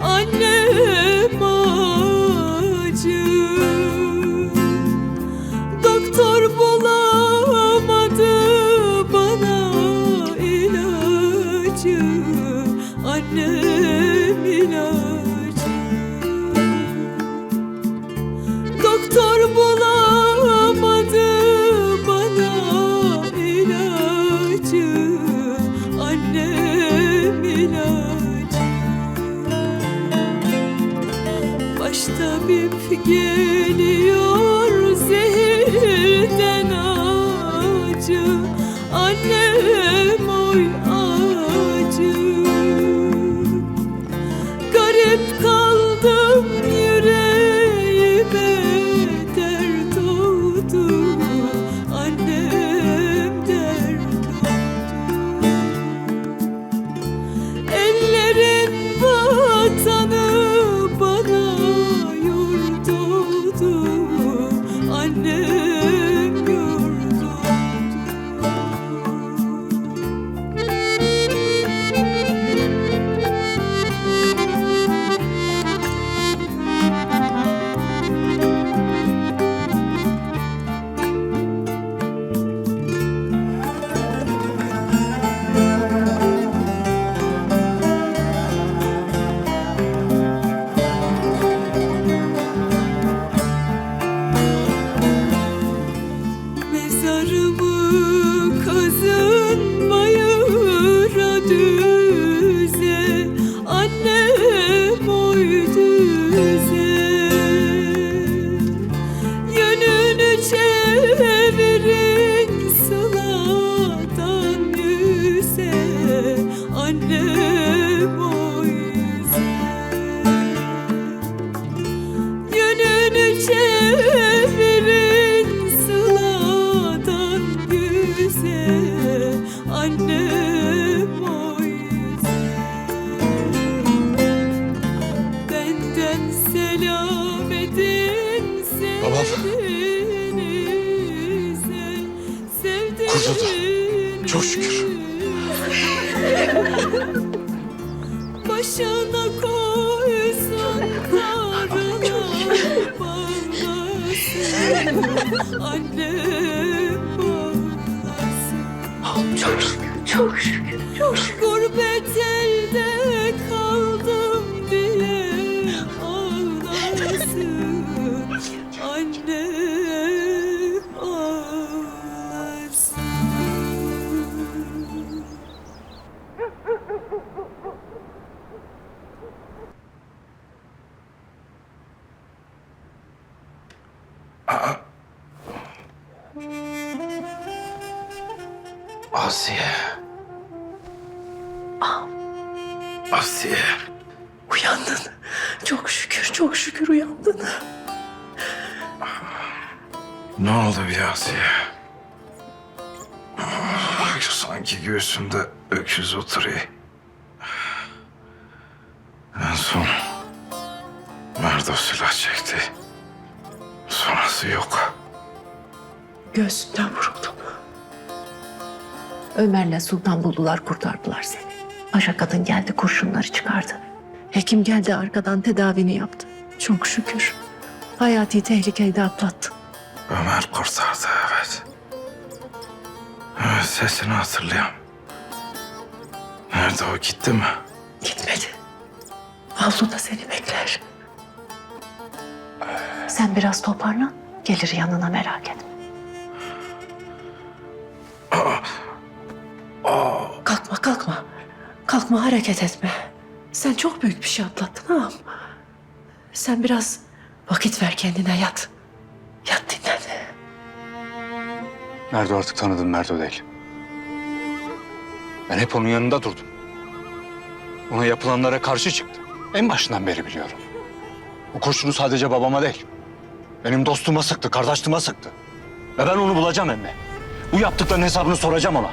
anne. Başta bir geliyor zehirden acı. Annem oy acı. Garip Annem oy yüze Yönünü çevirin sıladan yüze. Annem o Benden selam edin sevdiğinize. Kurtuldu. Çok şükür. Çok şükür, çok şükür, çok şükür. Gurbet elde kaldım Asiye. Asiye. Uyandın. Çok şükür, çok şükür uyandın. Ne oldu bir Asiye? Sanki göğsümde öküz oturuyor. En son Merdo silah Sonrası yok. Göğsünden vuruldun. Ömer'le Sultan buldular, kurtardılar seni. Paşa kadın geldi, kurşunları çıkardı. Hekim geldi, arkadan tedavini yaptı. Çok şükür. Hayati tehlikeyi de atlattın. Ömer kurtardı evet. Evet sesini hatırlıyorum. Nerede o gitti mi? Gitmedi. Avluda seni bekler. Sen biraz toparlan, gelir yanına merak etme. Kalkma, kalkma. Kalkma, hareket etme. Sen çok büyük bir şey atlattın ağam. Sen biraz vakit ver kendine, yat. Yat dinlen. Merdo artık tanıdığım Merdo değil. Ben hep onun yanında durdum. Ona yapılanlara karşı çıktım. En başından beri biliyorum. O kurşunu sadece babama değil. Benim dostuma sıktı, kardeşliğime sıktı. Ve ben onu bulacağım emme. Bu yaptıklarının hesabını soracağım ona.